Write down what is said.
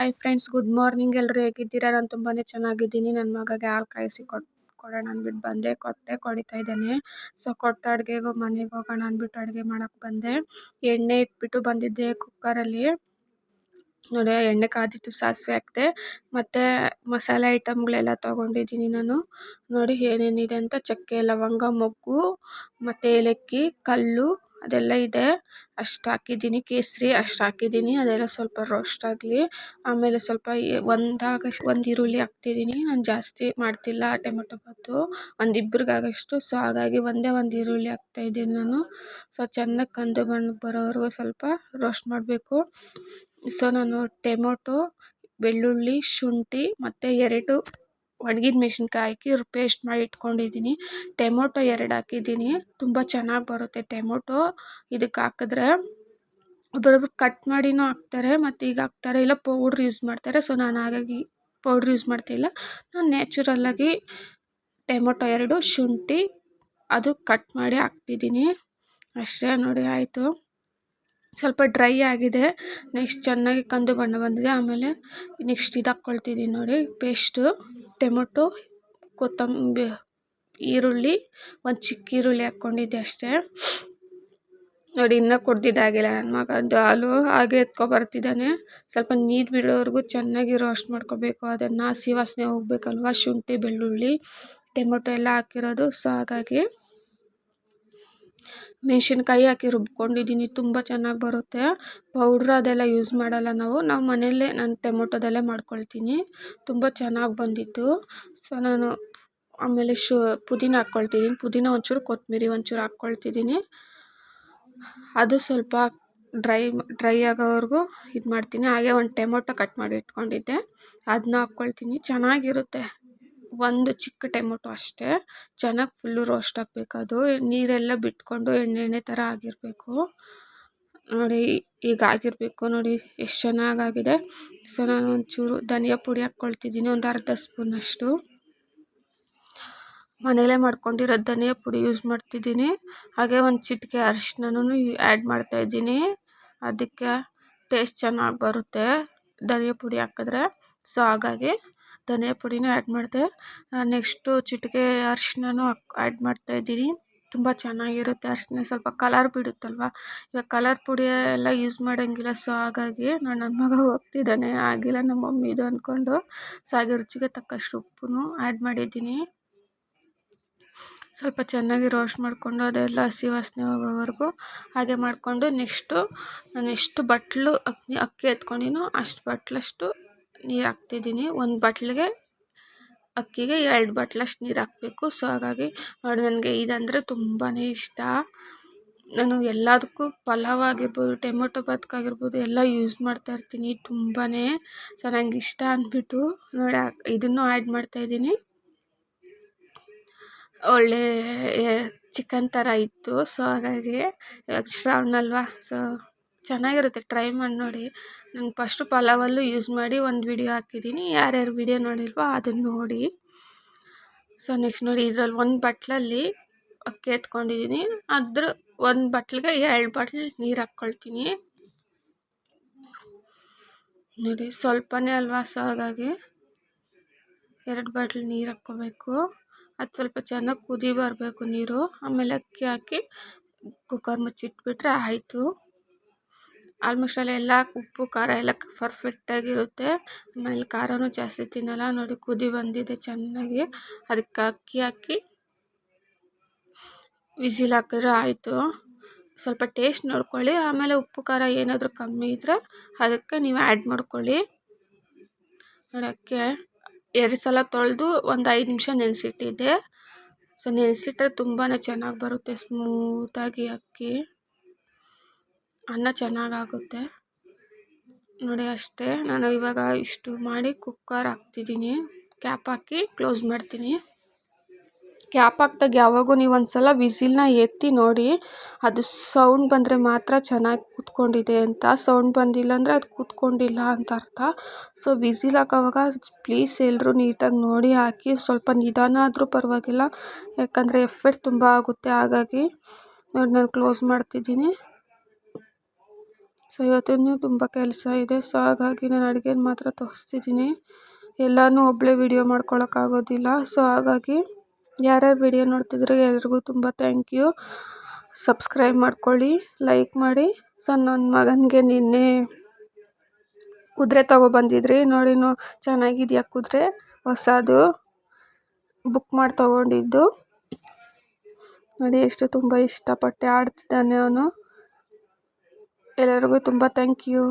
Hi friends good morning ಎಲ್ಲರೂ ಹೇಗಿದ್ದೀರಾ? ನಾನು ತುಂಬಾ ಚೆನ್ನಾಗಿದ್ದೀನಿ. ನನ್ನ ಮಗಗೆ ಹಾಲು ಕಾಯಿಸಿ ಕೊಟ್ಟು ಕೊಡೋಣ ಅಂದ್ಬಿಟ್ಟು ಬಂದೆ. ಕೊಟ್ಟೆ, ಕೊಡಿತಾ ಇದ್ದಾನೆ. ಸೊ ಕೊಟ್ಟ ಅಡುಗೆಗೂ ಮನೆಗೆ ಹೋಗೋಣ ಅಂದ್ಬಿಟ್ಟು ಅಡುಗೆ ಮಾಡೋಕ್ಕೆ ಬಂದೆ. ಎಣ್ಣೆ ಇಟ್ಬಿಟ್ಟು ಬಂದಿದ್ದೆ ಕುಕ್ಕರಲ್ಲಿ. ನೋಡಿ, ಎಣ್ಣೆ ಕಾದಿತ್ತು, ಸಾಸಿವೆ ಹಾಕಿದೆ. ಮತ್ತು ಮಸಾಲೆ ಐಟಮ್ಗಳೆಲ್ಲ ತೊಗೊಂಡಿದ್ದೀನಿ ನಾನು. ನೋಡಿ, ಏನೇನಿದೆ ಅಂತ. ಚಕ್ಕೆ, ಲವಂಗ, ಮೊಗ್ಗು, ಮತ್ತು ಏಲಕ್ಕಿ, ಕಲ್ಲು ಅದೆಲ್ಲ ಇದೆ. ಅಷ್ಟು ಹಾಕಿದ್ದೀನಿ, ಕೇಸರಿ ಅಷ್ಟು ಹಾಕಿದ್ದೀನಿ. ಅದೆಲ್ಲ ಸ್ವಲ್ಪ ರೋಸ್ಟ್ ಆಗಲಿ, ಆಮೇಲೆ ಸ್ವಲ್ಪ ಒಂದಾಗ ಒಂದು ಈರುಳ್ಳಿ ಹಾಕ್ತಿದ್ದೀನಿ. ನಾನು ಜಾಸ್ತಿ ಮಾಡ್ತಿಲ್ಲ ಟೊಮೆಟೊ ಬಾತು ಒಂದು ಇಬ್ರಿಗೆ ಆಗೋಷ್ಟು ಸೊ ಹಾಗಾಗಿ ಒಂದೇ ಒಂದು ಈರುಳ್ಳಿ ಹಾಕ್ತಾಯಿದ್ದೀನಿ ನಾನು. ಸೊ ಚೆನ್ನಾಗಿ ಕಂದು ಬಣ್ಣಕ್ಕೆ ಬರೋವರೆಗೂ ಸ್ವಲ್ಪ ರೋಸ್ಟ್ ಮಾಡಬೇಕು. ಸೊ ನಾನು ಟೊಮೊಟೊ, ಬೆಳ್ಳುಳ್ಳಿ, ಶುಂಠಿ ಮತ್ತು ಎರಡು ಒಣಗಿದ ಮೆಣಸಿನ್ಕಾಯಿ ಹಾಕಿ ಪೇಸ್ಟ್ ಮಾಡಿ ಇಟ್ಕೊಂಡಿದ್ದೀನಿ. ಟೊಮೊಟೊ ಎರಡು ಹಾಕಿದ್ದೀನಿ. ತುಂಬ ಚೆನ್ನಾಗಿ ಬರುತ್ತೆ ಟೊಮೊಟೊ. ಇದಕ್ಕೆ ಹಾಕಿದ್ರೆ ಒಬ್ಬೊಬ್ರು ಕಟ್ ಮಾಡಿನೂ ಹಾಕ್ತಾರೆ, ಮತ್ತು ಈಗ ಹಾಕ್ತಾರೆ. ಇಲ್ಲ ಪೌಡ್ರ್ ಯೂಸ್ ಮಾಡ್ತಾರೆ. ಸೊ ನಾನು ಹಾಗಾಗಿ ಪೌಡ್ರ್ ಯೂಸ್ ಮಾಡ್ತಿಲ್ಲ ನಾನು ನ್ಯಾಚುರಲ್ಲಾಗಿ ಟೊಮೊಟೊ ಎರಡು ಶುಂಠಿ, ಅದು ಕಟ್ ಮಾಡಿ ಹಾಕ್ತಿದ್ದೀನಿ. ಅಷ್ಟೇ ನೋಡಿ, ಆಯಿತು. ಸ್ವಲ್ಪ ಡ್ರೈ ಆಗಿದೆ. ನೆಕ್ಸ್ಟ್ ಚೆನ್ನಾಗಿ ಕಂದು ಬಣ್ಣ ಬಂದಿದೆ. ಆಮೇಲೆ ನೆಕ್ಸ್ಟ್ ಇದು ಹಾಕ್ಕೊಳ್ತಿದ್ದೀನಿ ನೋಡಿ. ಪೇಸ್ಟು, ಟೊಮೊಟೊ, ಕೊತ್ತಂಬರಿ, ಈರುಳ್ಳಿ, ಒಂದು ಚಿಕ್ಕ ಈರುಳ್ಳಿ ಹಾಕ್ಕೊಂಡಿದ್ದೆ ಅಷ್ಟೇ. ನೋಡಿ, ಇನ್ನೂ ಕುಡ್ದಿದ್ದಾಗಿಲ್ಲ ನನ್ನ ಮಗಂದು ಹಾಲು ಹಾಗೆ ಎತ್ಕೊಬರ್ತಿದ್ದಾನೆ ಸ್ವಲ್ಪ ನೀರು ಬಿಡೋವರೆಗೂ ಚೆನ್ನಾಗಿ ರೋಸ್ಟ್ ಮಾಡ್ಕೋಬೇಕು. ಅದನ್ನು ಹಸಿ ವಾಸನೆ ಹೋಗ್ಬೇಕಲ್ವ? ಶುಂಠಿ, ಬೆಳ್ಳುಳ್ಳಿ, ಟೊಮೊಟೊ ಎಲ್ಲ ಹಾಕಿರೋದು. ಸೊ, ಹಾಗಾಗಿ ಮೆಣಸಿನ್ಕಾಯಿ ಹಾಕಿ ರುಬ್ಕೊಂಡಿದ್ದೀನಿ. ತುಂಬ ಚೆನ್ನಾಗಿ ಬರುತ್ತೆ. ಪೌಡ್ರ್ ಅದೆಲ್ಲ ಯೂಸ್ ಮಾಡಲ್ಲ ನಾವು. ನಾವು ಮನೆಯಲ್ಲೇ ನಾನು ಟೊಮೊಟೊದಲ್ಲೇ ಮಾಡ್ಕೊಳ್ತೀನಿ. ತುಂಬ ಚೆನ್ನಾಗಿ ಬಂದಿತ್ತು. ಸೊ ನಾನು ಆಮೇಲೆ ಶು ಪುದೀನ ಹಾಕ್ಕೊಳ್ತಿದ್ದೀನಿ ಪುದೀನ ಒಂಚೂರು ಕೊತ್ತಂಬರಿ ಒಂಚೂರು ಹಾಕ್ಕೊಳ್ತಿದ್ದೀನಿ. ಅದು ಸ್ವಲ್ಪ ಡ್ರೈ ಡ್ರೈ ಆಗೋವರೆಗೂ ಇದು ಮಾಡ್ತೀನಿ ಹಾಗೆ ಒಂದು ಟೊಮೊಟೊ ಕಟ್ ಮಾಡಿ ಇಟ್ಕೊಂಡಿದ್ದೆ. ಅದನ್ನ ಹಾಕ್ಕೊಳ್ತೀನಿ. ಚೆನ್ನಾಗಿರುತ್ತೆ. ಒಂದು ಚಿಕ್ಕ ಟೊಮೊಟೊ ಅಷ್ಟೇ. ಚೆನ್ನಾಗಿ ಫುಲ್ಲು ರೋಸ್ಟ್ ಆಗಬೇಕು ಅದು. ನೀರೆಲ್ಲ ಬಿಟ್ಕೊಂಡು ಎಣ್ಣೆ ಎಣ್ಣೆ ಥರ ಆಗಿರಬೇಕು. ನೋಡಿ, ಈಗ ಆಗಿರಬೇಕು ನೋಡಿ, ಎಷ್ಟು ಚೆನ್ನಾಗಾಗಿದೆ. ಸೊ, ನಾನು ಒಂಚೂರು ಧನಿಯಾ ಪುಡಿ ಹಾಕ್ಕೊಳ್ತಿದ್ದೀನಿ, ಒಂದು ಅರ್ಧ ಸ್ಪೂನಷ್ಟು ಮನೆಯಲ್ಲೇ ಮಾಡ್ಕೊಂಡಿರೋ ಧನಿಯಾ ಪುಡಿ ಯೂಸ್ ಮಾಡ್ತಿದ್ದೀನಿ. ಹಾಗೆ ಒಂದು ಚಿಟಿಕೆ ಅರಿಶಿನನೂ ಆ್ಯಡ್ ಮಾಡ್ತಾಯಿದ್ದೀನಿ ಅದಕ್ಕೆ ಟೇಸ್ಟ್ ಚೆನ್ನಾಗಿ ಬರುತ್ತೆ. ಧನಿಯಾ ಪುಡಿ ಹಾಕಿದ್ರೆ. ಸೊ ಹಾಗಾಗಿ ಧನಿಯಾ ಪುಡಿನೂ ಆ್ಯಡ್ ಮಾಡಿದೆ. ನೆಕ್ಸ್ಟು ಚಿಟಿಕೆ ಅರಿಶಿನನೂ ಹಾಕ್ ಆ್ಯಡ್ ಮಾಡ್ತಾಯಿದ್ದೀನಿ ತುಂಬ ಚೆನ್ನಾಗಿರುತ್ತೆ ಅರಿಶಿನ ಸ್ವಲ್ಪ ಕಲರ್ ಬಿಡುತ್ತಲ್ವ? ಇವಾಗ ಕಲರ್ ಪುಡಿ ಎಲ್ಲ ಯೂಸ್ ಮಾಡೋಂಗಿಲ್ಲ ಸೊ ಹಾಗಾಗಿ ನಾನು ನನ್ನ ಮಗ ಹೋಗ್ತಿದ್ದಾನೆ. ಆಗಿಲ್ಲ ನಮ್ಮ ಮಮ್ಮಿದು ಅಂದ್ಕೊಂಡು ಸೊ ಹಾಗೆ ರುಚಿಗೆ ತಕ್ಕಷ್ಟು ಉಪ್ಪನ್ನು ಆ್ಯಡ್ ಮಾಡಿದ್ದೀನಿ. ಸ್ವಲ್ಪ ಚೆನ್ನಾಗಿ ರೋಸ್ಟ್ ಮಾಡಿಕೊಂಡು ಅದೆಲ್ಲ ಹಸಿ ವಾಸನೆ ಹೋಗೋವರೆಗೂ ಹಾಗೆ ಮಾಡಿಕೊಂಡು ನೆಕ್ಸ್ಟು ನಾನು ಎಷ್ಟು ಬಟ್ಲು ಅಕ್ಕಿ ಅಕ್ಕಿ ಎತ್ಕೊಂಡಿನೋ ಅಷ್ಟು ಬಟ್ಲಷ್ಟು ನೀರು ಹಾಕ್ತಿದ್ದೀನಿ. ಒಂದು ಬಟ್ಲಿಗೆ ಅಕ್ಕಿಗೆ ಎರಡು ಬಟ್ಲಷ್ಟು ನೀರು ಹಾಕಬೇಕು. ಸೊ ಹಾಗಾಗಿ ನೋಡಿ ನನಗೆ ಇದಂದರೆ ತುಂಬಾ ಇಷ್ಟ. ನಾನು ಎಲ್ಲದಕ್ಕೂ ಪಲಾವ್ ಆಗಿರ್ಬೋದು, ಟೊಮೊಟೊ ಬಾತ್ಗಾಗಿರ್ಬೋದು ಎಲ್ಲ ಯೂಸ್ ಮಾಡ್ತಾಯಿರ್ತೀನಿ ತುಂಬಾ ಸೊ ನಂಗೆ ಇಷ್ಟ ಅಂದ್ಬಿಟ್ಟು ನೋಡಿ ಇದನ್ನು ಆ್ಯಡ್ ಮಾಡ್ತಾಯಿದ್ದೀನಿ ಒಳ್ಳೆ ಚಿಕನ್ ಥರ ಇತ್ತು. ಸೊ ಹಾಗಾಗಿ ಶ್ರಾವಣ ಅಲ್ವಾ? ಸೊ ಚೆನ್ನಾಗಿರುತ್ತೆ. ಟ್ರೈ ಮಾಡಿ ನೋಡಿ. ನಾನು ಫಸ್ಟು ಪಲಾವಲ್ಲೂ ಯೂಸ್ ಮಾಡಿ ಒಂದು ವಿಡಿಯೋ ಹಾಕಿದ್ದೀನಿ ಯಾರ್ಯಾರು ವಿಡಿಯೋ ನೋಡಿಲ್ವೋ ಅದನ್ನು ನೋಡಿ. ಸೊ ನೆಕ್ಸ್ಟ್ ನೋಡಿ ಇದ್ರಲ್ಲಿ ಒಂದು ಬಟ್ಲಲ್ಲಿ ಅಕ್ಕಿ ಎತ್ಕೊಂಡಿದ್ದೀನಿ ಅದ್ರ ಒಂದು ಬಟ್ಲಿಗೆ ಎರಡು ಬಟ್ಲು ನೀರು ಹಾಕ್ಕೊಳ್ತೀನಿ. ನೋಡಿ, ಸ್ವಲ್ಪನೇ ಅಲ್ವಾ? ಸೊ ಹಾಗಾಗಿ ಎರಡು ಬಾಟ್ಲ್ ನೀರು ಹಾಕ್ಕೋಬೇಕು. ಅದು ಸ್ವಲ್ಪ ಚೆನ್ನಾಗಿ ಕುದಿ ಬರಬೇಕು ನೀರು. ಆಮೇಲೆ ಅಕ್ಕಿ ಹಾಕಿ ಕುಕ್ಕರ್ ಮುಚ್ಚಿಟ್ಬಿಟ್ರೆ ಆಯಿತು. ಆಲ್ಮೋಸ್ಟ್ ಅಲ್ಲಿ ಎಲ್ಲ ಉಪ್ಪು, ಖಾರ ಎಲ್ಲ ಫರ್ಫೆಕ್ಟಾಗಿರುತ್ತೆ ಆಮೇಲೆ ಖಾರನೂ ಜಾಸ್ತಿ ತಿನ್ನೋಲ್ಲ. ನೋಡಿ, ಕುದಿ ಬಂದಿದೆ ಚೆನ್ನಾಗಿ. ಅದಕ್ಕೆ ಅಕ್ಕಿ ಹಾಕಿ ವಿಸಿಲ್ ಹಾಕಿದ್ರೆ ಆಯಿತು. ಸ್ವಲ್ಪ ಟೇಸ್ಟ್ ನೋಡ್ಕೊಳ್ಳಿ. ಆಮೇಲೆ ಉಪ್ಪು, ಖಾರ ಏನಾದರೂ ಕಮ್ಮಿ ಇದ್ದರೆ ಅದಕ್ಕೆ ನೀವು ಆ್ಯಡ್ ಮಾಡ್ಕೊಳ್ಳಿ. ನೋಡಿ, ಅಕ್ಕಿ ಎರಡು ಸಲ ತೊಳೆದು ಒಂದು ಐದು ನಿಮಿಷ ನೆನೆಸಿಟ್ಟಿದ್ದೆ. ಸೊ ನೆನೆಸಿಟ್ರೆ ತುಂಬಾ ಚೆನ್ನಾಗಿ ಬರುತ್ತೆ ಸ್ಮೂತಾಗಿ ಅಕ್ಕಿ. ಅನ್ನ ಚೆನ್ನಾಗಾಗುತ್ತೆ. ನೋಡಿ ಅಷ್ಟೇ, ನಾನು ಇವಾಗ ಇಷ್ಟು ಮಾಡಿ ಕುಕ್ಕರ್ ಹಾಕ್ತಿದ್ದೀನಿ. ಕ್ಯಾಪ್ ಹಾಕಿ ಕ್ಲೋಸ್ ಮಾಡ್ತೀನಿ. ಕ್ಯಾಪ್ ಹಾಕ್ದಾಗ ಯಾವಾಗೂ ನೀವು ಒಂದು ಸಲ ವಿಸಿಲ್ನ ಎತ್ತಿ ನೋಡಿ, ಅದು ಸೌಂಡ್ ಬಂದರೆ ಮಾತ್ರ ಚೆನ್ನಾಗಿ ಕೂತ್ಕೊಂಡಿದೆ ಅಂತ. ಸೌಂಡ್ ಬಂದಿಲ್ಲ ಅಂದರೆ ಅದು ಕೂತ್ಕೊಂಡಿಲ್ಲ ಅಂತ ಅರ್ಥ. ಸೊ, ವಿಸಿಲ್ ಹಾಕೋವಾಗ ಪ್ಲೀಸ್ ಎಲ್ಲರೂ ನೀಟಾಗಿ ನೋಡಿ ಹಾಕಿ, ಸ್ವಲ್ಪ ನಿಧಾನ ಆದರೂ ಪರವಾಗಿಲ್ಲ. ಯಾಕಂದರೆ ಎಫೆಕ್ಟ್ ತುಂಬ ಆಗುತ್ತೆ ಹಾಗಾಗಿ. ನೋಡಿ, ನಾನು ಕ್ಲೋಸ್ ಮಾಡ್ತಿದ್ದೀನಿ. ಸೊ ಇವತ್ತಿನ್ನೂ ತುಂಬ ಕೆಲಸ ಇದೆ. ಸೊ ಹಾಗಾಗಿ ನಾನು ಅಡುಗೆನ ಮಾತ್ರ ತೋರಿಸ್ತಿದ್ದೀನಿ. ಎಲ್ಲನೂ ಒಬ್ಬಳೇ ವೀಡಿಯೋ ಮಾಡ್ಕೊಳ್ಳೋಕ್ಕಾಗೋದಿಲ್ಲ ಸೊ ಹಾಗಾಗಿ ಯಾರ್ಯಾರು ವೀಡಿಯೋ ನೋಡ್ತಿದ್ರು ಎಲ್ರಿಗೂ ತುಂಬ ಥ್ಯಾಂಕ್ ಯು ಸಬ್ಸ್ಕ್ರೈಬ್ ಮಾಡ್ಕೊಳ್ಳಿ ಲೈಕ್ ಮಾಡಿ. ಸೊ ನನ್ನ ಮಗನಿಗೆ ನಿನ್ನೆ ಕುದುರೆ ತೊಗೊಬಂದಿದ್ರಿ ನೋಡಿ ನೋ ಚೆನ್ನಾಗಿದೆಯಾ ಕುದುರೆ? ಹೊಸದು ಬುಕ್ ಮಾಡಿ ತೊಗೊಂಡಿದ್ದು. ನೋಡಿ ಎಷ್ಟು ತುಂಬ ಇಷ್ಟಪಟ್ಟೆ. ಆಡ್ತಿದ್ದಾನೆ ಅವನು. ಎಲ್ಲರಿಗೂ ತುಂಬ ಥ್ಯಾಂಕ್ ಯು